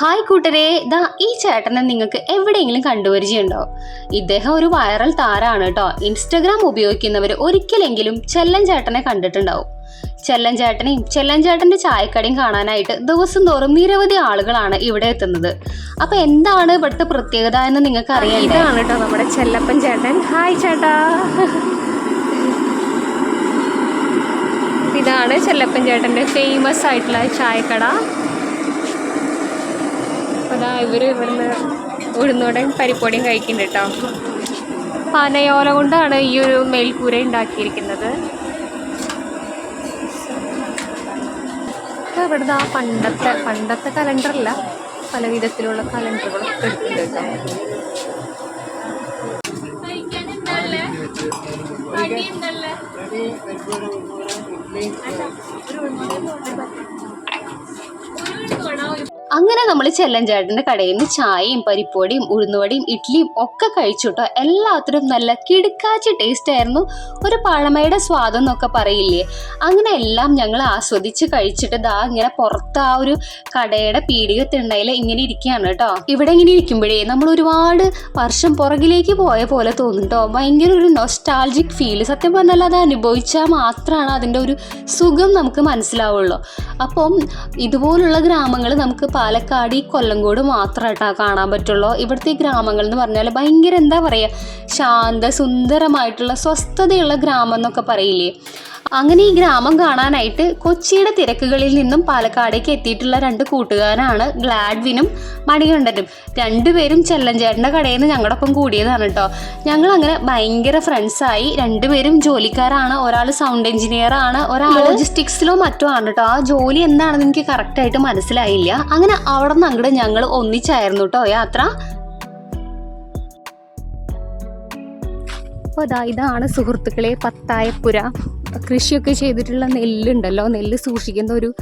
Hi കൂട്ടരെ. ദാ ഈ ചേട്ടനെ നിങ്ങൾക്ക് എവിടെയെങ്കിലും കണ്ടുപരിചയമുണ്ടോ? ഇദ്ദേഹം ഒരു വൈറൽ താരാണ് കേട്ടോ ഇൻസ്റ്റഗ്രാം ഉപയോഗിക്കുന്നവർ ഒരിക്കലെങ്കിലും ചെല്ലൻ ചേട്ടനെ കണ്ടിട്ടുണ്ടാവും. ചെല്ലൻ ചേട്ടനെയും ചെല്ലൻ ചേട്ടന്റെ ചായക്കടയും കാണാനായിട്ട് ദിവസം തോറും നിരവധി ആളുകളാണ് ഇവിടെ എത്തുന്നത്. അപ്പൊ എന്താണ് ഇവിടുത്തെ പ്രത്യേകത എന്ന് നിങ്ങൾക്ക് അറിയാം ഇതാണ് കേട്ടോ നമ്മുടെ ചെല്ലപ്പൻ ചേട്ടൻ. ഹായ് ചേട്ടാ. ഇതാണ് ചെല്ലപ്പൻ ചേട്ടന്റെ ഫേമസ് ആയിട്ടുള്ള ചായക്കട. അതാ ഇവർ ഇവിടുന്ന് ഉഴുന്നോടെയും പരിപ്പൊടിയും കഴിക്കുന്നുണ്ട് കേട്ടോ. പനയോല കൊണ്ടാണ് ഈ ഒരു മേൽക്കൂര ഉണ്ടാക്കിയിരിക്കുന്നത്. അപ്പോൾ ഇവിടുന്ന് ആ പണ്ടത്തെ പണ്ടത്തെ കലണ്ടറല്ല പല വിധത്തിലുള്ള കലണ്ടറുകളൊക്കെ എടുക്കുന്നുണ്ട് കേട്ടോ. അങ്ങനെ നമ്മൾ ചെല്ലൻ ചേട്ടന്റെ കടയിൽ നിന്ന് ചായയും പരിപ്പൊടിയും ഉഴുന്നുവടിയും ഇഡ്ഡലിയും ഒക്കെ കഴിച്ചുട്ടോ. എല്ലാത്തിനും നല്ല കിടുക്കാച്ച ടേസ്റ്റ് ആയിരുന്നു. ഒരു പഴമയുടെ സ്വാദം എന്നൊക്കെ പറയില്ലേ? അങ്ങനെ എല്ലാം ഞങ്ങൾ ആസ്വദിച്ച് കഴിച്ചിട്ട് ദാ ഇങ്ങനെ പുറത്ത് ആ ഒരു കടയുടെ പീടികത്തിണ്ടയിൽ ഇങ്ങനെ ഇരിക്കുകയാണ് കേട്ടോ ഇവിടെ ഇങ്ങനെ ഇരിക്കുമ്പോഴേ നമ്മൾ ഒരുപാട് വർഷം പുറകിലേക്ക് പോയ പോലെ തോന്നും ഭയങ്കര ഒരു നൊസ്റ്റാൾജിക് ഫീൽ സത്യം പറഞ്ഞാൽ അത് അനുഭവിച്ചാൽ മാത്രമാണ് അതിന്റെ ഒരു സുഖം നമുക്ക് മനസ്സിലാവുള്ളൂ. അപ്പം ഇതുപോലുള്ള ഗ്രാമങ്ങൾ നമുക്ക് പാലക്കാട് ഈ കൊല്ലങ്കോട് മാത്രമായിട്ടാ കാണാൻ പറ്റുള്ളൂ. ഇവിടുത്തെ ഗ്രാമങ്ങൾ എന്ന് പറഞ്ഞാൽ ഭയങ്കര എന്താ പറയുക ശാന്ത സുന്ദരമായിട്ടുള്ള സ്വസ്ഥതയുള്ള ഗ്രാമം എന്നൊക്കെ പറയില്ലേ? അങ്ങനെ ഈ ഗ്രാമം കാണാനായിട്ട് കൊച്ചിയുടെ തിരക്കുകളിൽ നിന്നും പാലക്കാടേക്ക് എത്തിയിട്ടുള്ള രണ്ട് കൂട്ടുകാരാണ് ഗ്ലാഡ്വിനും മണികണ്ഠനും. രണ്ടുപേരും ചെല്ലഞ്ചേട്ടന്റെ കടയിൽ നിന്ന് ഞങ്ങളുടെ ഒപ്പം കൂടിയതാണ് കേട്ടോ ഞങ്ങൾ അങ്ങനെ ഭയങ്കര ഫ്രണ്ട്സായി രണ്ടുപേരും ജോലിക്കാരാണ്. ഒരാൾ സൗണ്ട് എഞ്ചിനീയർ ആണ്. ഒരാൾ ലോജിസ്റ്റിക്സിലോ മറ്റോ ആണ് കേട്ടോ ആ ജോലി എന്താണെന്ന് എനിക്ക് കറക്റ്റായിട്ട് മനസ്സിലായില്ല. അങ്ങനെ അവിടെ നിന്ന് അങ്ങോട്ട് ഞങ്ങൾ ഒന്നിച്ചായിരുന്നു കേട്ടോ യാത്ര. അപ്പോൾ അതാ ഇതാണ് സുഹൃത്തുക്കളെ പത്തായപ്പുര. കൃഷിയൊക്കെ ചെയ്തിട്ടുള്ള നെല്ലുണ്ടല്ലോ. നെല്ല് സൂക്ഷിക്കുന്ന ഒരു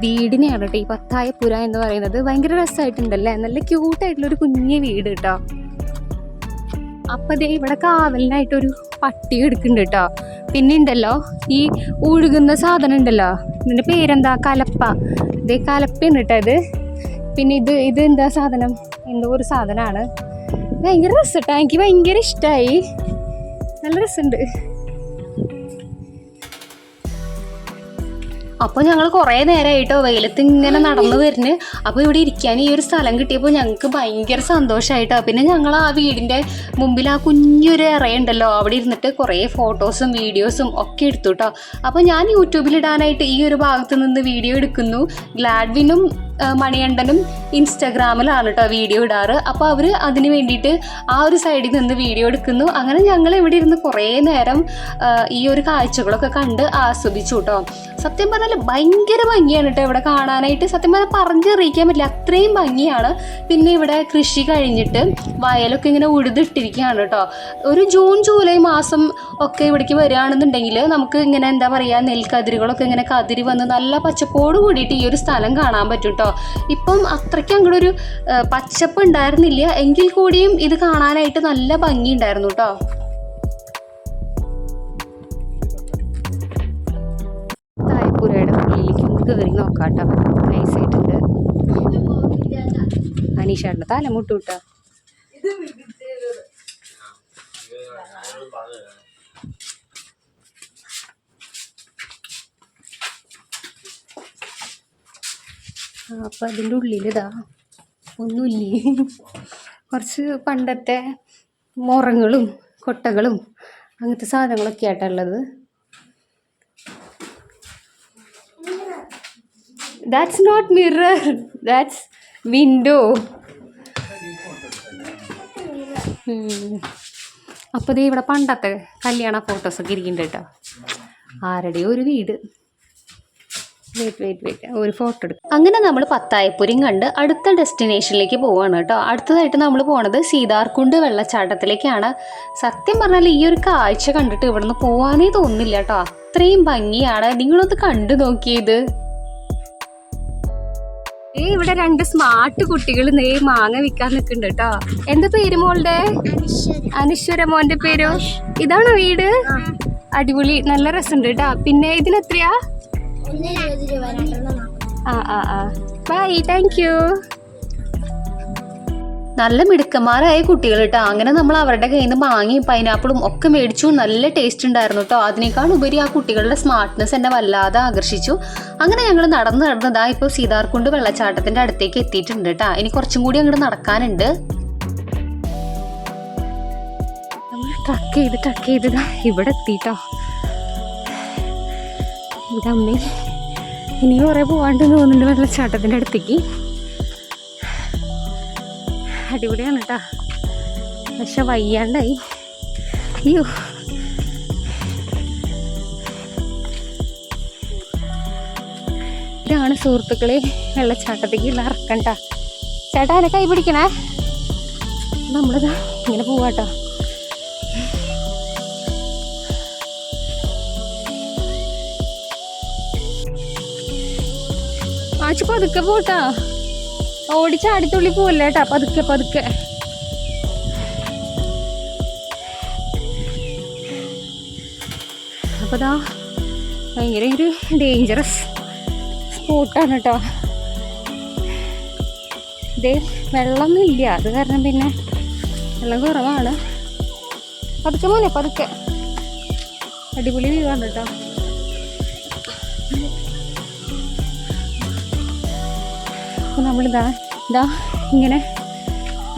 വീടിനെയാണ് കേട്ടോ ഈ പത്തായപ്പുര എന്ന് പറയുന്നത്. ഭയങ്കര രസമായിട്ടുണ്ടല്ലേ നല്ല ക്യൂട്ടായിട്ടുള്ളൊരു കുഞ്ഞു വീട് കേട്ടോ. അപ്പം ദേ ഇവിടെ കാവലിനായിട്ടൊരു പട്ടി എടുക്കുന്നുണ്ട് കേട്ടോ. പിന്നെ ഉണ്ടല്ലോ ഈ ഒഴുകുന്ന സാധനം ഉണ്ടല്ലോ. ഇതിന്റെ പേരെന്താ? കലപ്പ. ഇതേ കലപ്പയാണ് കേട്ടോ ഇത്. പിന്നെ ഇത് ഇത് എന്താ സാധനം? എന്തോ ഒരു സാധനമാണ്. ഭയങ്കര രസം കേട്ടോ. എനിക്ക് ഭയങ്കര ഇഷ്ടമായി നല്ല രസമുണ്ട്. അപ്പോൾ ഞങ്ങൾ കുറേ നേരമായിട്ടോ വെയിലത്ത് ഇങ്ങനെ നടന്നു വരുന്നു. അപ്പോൾ ഇവിടെ ഇരിക്കാൻ ഈ ഒരു സ്ഥലം കിട്ടിയപ്പോൾ ഞങ്ങൾക്ക് ഭയങ്കര സന്തോഷമായിട്ടോ പിന്നെ ഞങ്ങൾ ആ വീടിന്റെ മുമ്പിൽ ആ കുഞ്ഞൊരു ഇറയുണ്ടല്ലോ അവിടെ ഇരുന്നിട്ട് കുറേ ഫോട്ടോസും വീഡിയോസും ഒക്കെ എടുത്തു കേട്ടോ അപ്പോൾ ഞാൻ യൂട്യൂബിൽ ഇടാനായിട്ട് ഈ ഒരു ഭാഗത്ത് നിന്ന് വീഡിയോ എടുക്കുന്നു. ഗ്ലാഡ്വിനും മണികണ്ഠനും ഇൻസ്റ്റാഗ്രാമിലാണ് കേട്ടോ വീഡിയോ ഇടാറ്. അപ്പോൾ അവർ അതിന് വേണ്ടിയിട്ട് ആ ഒരു സൈഡിൽ നിന്ന് വീഡിയോ എടുക്കുന്നു. അങ്ങനെ ഞങ്ങൾ ഇവിടെ ഇരുന്ന് കുറേ നേരം ഈ ഒരു കാഴ്ചകളൊക്കെ കണ്ട് ആസ്വദിച്ചു കേട്ടോ സത്യം പറഞ്ഞാൽ ഭയങ്കര ഭംഗിയാണ് കേട്ടോ ഇവിടെ കാണാനായിട്ട്. സത്യം പറഞ്ഞാൽ പറഞ്ഞറിയിക്കാൻ പറ്റില്ല. അത്രയും ഭംഗിയാണ്. പിന്നെ ഇവിടെ കൃഷി കഴിഞ്ഞിട്ട് വയലൊക്കെ ഇങ്ങനെ ഉഴുതിട്ടിരിക്കുകയാണ് കേട്ടോ ഒരു ജൂൺ ജൂലൈ മാസം ഒക്കെ ഇവിടേക്ക് വരികയാണെന്നുണ്ടെങ്കിൽ നമുക്ക് ഇങ്ങനെ എന്താ പറയുക നെൽക്കതിരുകളൊക്കെ ഇങ്ങനെ കതിരി വന്ന് നല്ല പച്ചപ്പോട് കൂടിയിട്ട് ഈ ഒരു സ്ഥലം കാണാൻ പറ്റും കേട്ടോ ഇപ്പം അത്രയ്ക്ക് അങ്ങോട്ട് ഒരു പച്ചപ്പ് ഉണ്ടായിരുന്നില്ല. എങ്കിൽ കൂടിയും ഇത് കാണാനായിട്ട് നല്ല ഭംഗി ഉണ്ടായിരുന്നു കേട്ടോ. തായപ്പുരയുടെ ഉള്ളിലേക്ക് ഒന്ന് കയറി നോക്കാട്ടോ നൈസായിട്ടുണ്ട് അനീഷേട്ടന്റെ തല മുട്ടൂട്ടോ അപ്പം അതിന്റെ ഉള്ളിലിതാ ഒന്നുമില്ലേ? കുറച്ച് പണ്ടത്തെ മുറങ്ങളും കൊട്ടകളും അങ്ങനത്തെ സാധനങ്ങളൊക്കെ ആയിട്ടുള്ളത് that's not mirror that's window അപ്പോൾ ദേ ഇവിടെ പണ്ടത്തെ കല്യാണ ഫോട്ടോസൊക്കെ ഇരിക്കുന്നുണ്ട് കേട്ടോ. ആരുടെയോ ഒരു വീട്. വെയിറ്റ് വെയിറ്റ് വെയിറ്റ് ഒരു ഫോട്ടോ എടുക്കും. അങ്ങനെ നമ്മൾ പത്തായപ്പുരം കണ്ട് അടുത്ത ഡെസ്റ്റിനേഷനിലേക്ക് പോവാണ് കേട്ടോ. അടുത്തതായിട്ട് നമ്മൾ പോണത് സീതാർകുണ്ട് വെള്ളച്ചാട്ടത്തിലേക്കാണ്. സത്യം പറഞ്ഞാൽ ഈ ഒരു കാഴ്ച കണ്ടിട്ട് ഇവിടുന്ന് പോവാനേ തോന്നുന്നില്ല കേട്ടോ. അത്രയും ഭംഗിയാണ്. നിങ്ങളൊന്ന് കണ്ടു നോക്കിയത് ഏ ഇവിടെ രണ്ട് സ്മാർട്ട് കുട്ടികൾ നേ മാങ്ങ വിൽക്കാൻ നിൽക്കുന്നുണ്ട് കേട്ടോ. എന്താ പേര് മോളുടെ? അനശ്വര. മോന്റെ പേരോ? ഇതാണോ വീട്? അടിപൊളി. നല്ല രസമുണ്ട് കേട്ടോ. പിന്നെ ഇതിനെത്രയാ? ആ ആ ആ. ബൈ താങ്ക് യു നല്ല മിടുക്കന്മാരായ കുട്ടികൾ കേട്ടോ. അങ്ങനെ നമ്മൾ അവരുടെ കയ്യിൽ നിന്ന് മാങ്ങി പൈനാപ്പിളും ഒക്കെ മേടിച്ചു. നല്ല ടേസ്റ്റ് ഉണ്ടായിരുന്നു കേട്ടോ. അതിനേക്കാൾ ഉപരി ആ കുട്ടികളുടെ സ്മാർട്ട്നെസ് എന്നെ വല്ലാതെ ആകർഷിച്ചു. അങ്ങനെ ഞങ്ങൾ നടന്ന് നടന്നതാ ഇപ്പോൾ സീതാർകുണ്ട് വെള്ളച്ചാട്ടത്തിന്റെ അടുത്തേക്ക് എത്തിയിട്ടുണ്ട് കേട്ടോ. ഇനി കുറച്ചും കൂടി അങ്ങോട്ട് നടക്കാനുണ്ട്. ട്രക്ക് ചെയ്ത് ട്രക്ക് ചെയ്തതാ ഇവിടെ എത്തിട്ടോ എന്റെ അമ്മയും ഇനി കുറേ പോകാണ്ടെന്ന് തോന്നുന്നുണ്ട് വെള്ളച്ചാട്ടത്തിന്റെ അടുത്തേക്ക്. അടിപൊളിയാണ് കേട്ടോ പക്ഷെ വയ്യാണ്ടായി. അയ്യോ. ഇതാണ് സുഹൃത്തുക്കളെ വെള്ളച്ചാട്ടത്തേക്കുള്ള ഇറക്കണ്ട ചേട്ടാ എന്നെ കൈ പിടിക്കണേ. നമ്മളിതാ ഇങ്ങനെ പോവാട്ടോ ആച്ചു പതുക്കെ പോട്ടാ. ഓടി ചാടിത്തുള്ളി പോവല്ലേ പതുക്കെ പതുക്കെ. അപ്പൊ ദാ ഭയങ്കര ഒരു ഡേഞ്ചറസ് സ്പോട്ടാണ് കേട്ടോ ഇതേ വെള്ളമൊന്നും ഇല്ല. അത് കാരണം പിന്നെ വെള്ളം കുറവാണ്. പതുക്കെ മോനെ പതുക്കെ. അടിപൊളി വ്യൂ കേട്ടോ അപ്പോൾ നമ്മളിതാ ഇതാ ഇങ്ങനെ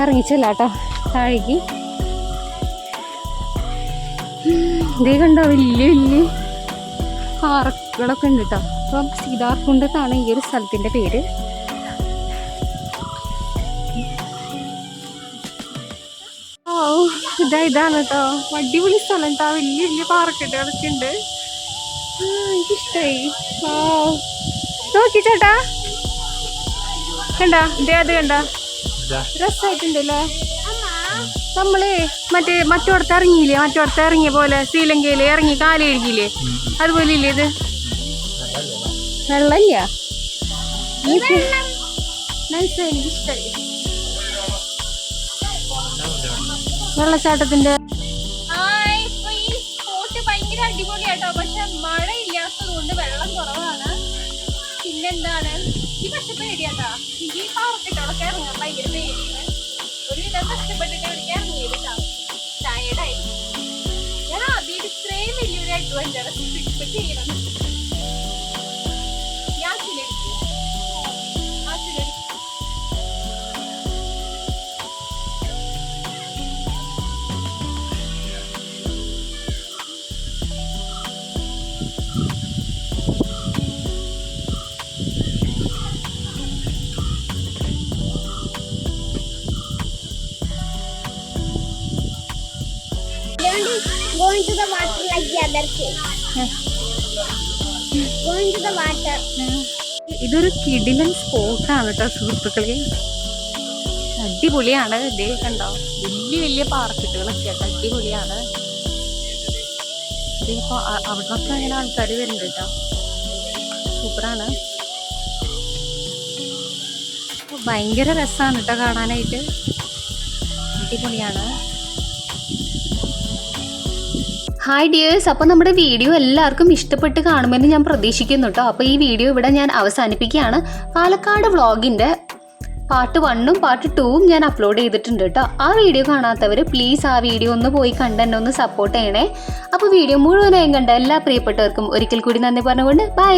ഇറങ്ങിച്ചല്ല കേട്ടോ താഴേക്ക്. ഇതേ കണ്ടോ വലിയ വലിയ പാറകളൊക്കെ ഉണ്ട് കേട്ടോ അപ്പം സീതാർക്കുണ്ടത്താണ് ഈ ഒരു സ്ഥലത്തിന്റെ പേര്. ഓ ഇതാ ഇതാണ് കേട്ടോ. അടിപൊളി സ്ഥലം കേട്ടോ. വലിയ വലിയ പാറക്കെട്ടുകളൊക്കെ ഉണ്ട്. എനിക്കിഷ്ടായി. ഓ നോക്കി ചേട്ടാ. കണ്ട? ഇതേ അത് കണ്ട. രസമായിട്ടുണ്ട് അല്ലേ നമ്മൾ മറ്റേ മറ്റോടത്ത് ഇറങ്ങിയില്ലേ? മറ്റോടത്ത് ഇറങ്ങിയ പോലെ ശ്രീലങ്കയിൽ ഇറങ്ങി കാലിഴുകിയില്ലേ അതുപോലെ ഇല്ലേ ഇത്? വെള്ളമില്ല. എനിക്ക് ഇഷ്ടമായി വെള്ളച്ചാട്ടത്തിന്റെ അടിപൊളിയാട്ടോ. പക്ഷെ മഴ ഇല്ലാത്തത് കൊണ്ട് വെള്ളം കുറവാണ്. പിന്നെന്താണ്? പക്ഷെ പേടിയാട്ടാ എനിക്ക് ഈ പാർക്കിട്ടോളൊക്കെ ഇറങ്ങാൻ ഭയങ്കര പേടിയാണ് ഒരു വിധം കഷ്ടപ്പെട്ടിട്ട് ഇവിടേക്ക് ഇറങ്ങിയതാ ടയർഡായി ഞാൻ ആദ്യമായിട്ട് ഇത്രയും വലിയൊരു അഡ്വഞ്ചറസ് ട്രിപ്പ് ചെയ്യണം Learning going to the water like the other kids. Going to the water. ഇതൊരു കിടിലൻ സ്പോട്ടാണ് കേട്ടോ സുഹൃത്തുക്കളെ. അടിപൊളിയാണ് ഇതേ കണ്ടോ. വലിയ വലിയ പാർക്കിട്ടുകളൊക്കെ ആയിട്ട് അടിപൊളിയാണ്. ഇതിപ്പോ അവിടെ നിന്നൊക്കെ അങ്ങനെ ആൾക്കാർ വരുന്നുണ്ട് കേട്ടോ. സൂപ്പറാണ്. ഭയങ്കര രസമാണ് കേട്ടോ കാണാനായിട്ട്. അടിപൊളിയാണ്. ഹായ് ഡിയേഴ്സ് അപ്പോൾ നമ്മുടെ വീഡിയോ എല്ലാവർക്കും ഇഷ്ടപ്പെട്ട് കാണുമെന്ന് ഞാൻ പ്രതീക്ഷിക്കുന്നു കേട്ടോ അപ്പോൾ ഈ വീഡിയോ ഇവിടെ ഞാൻ അവസാനിപ്പിക്കുകയാണ്. പാലക്കാട് വ്ളോഗിന്റെ പാർട്ട് വണ്ണും പാർട്ട് ടൂവും ഞാൻ അപ്ലോഡ് ചെയ്തിട്ടുണ്ട് കേട്ടോ ആ വീഡിയോ കാണാത്തവർ പ്ലീസ് ആ വീഡിയോ ഒന്ന് പോയി കണ്ട് എന്നെ ഒന്ന് സപ്പോർട്ട് ചെയ്യണേ. അപ്പോൾ വീഡിയോ മുഴുവനായും കണ്ട എല്ലാ പ്രിയപ്പെട്ടവർക്കും ഒരിക്കൽ കൂടി നന്ദി പറഞ്ഞുകൊണ്ട് ബൈ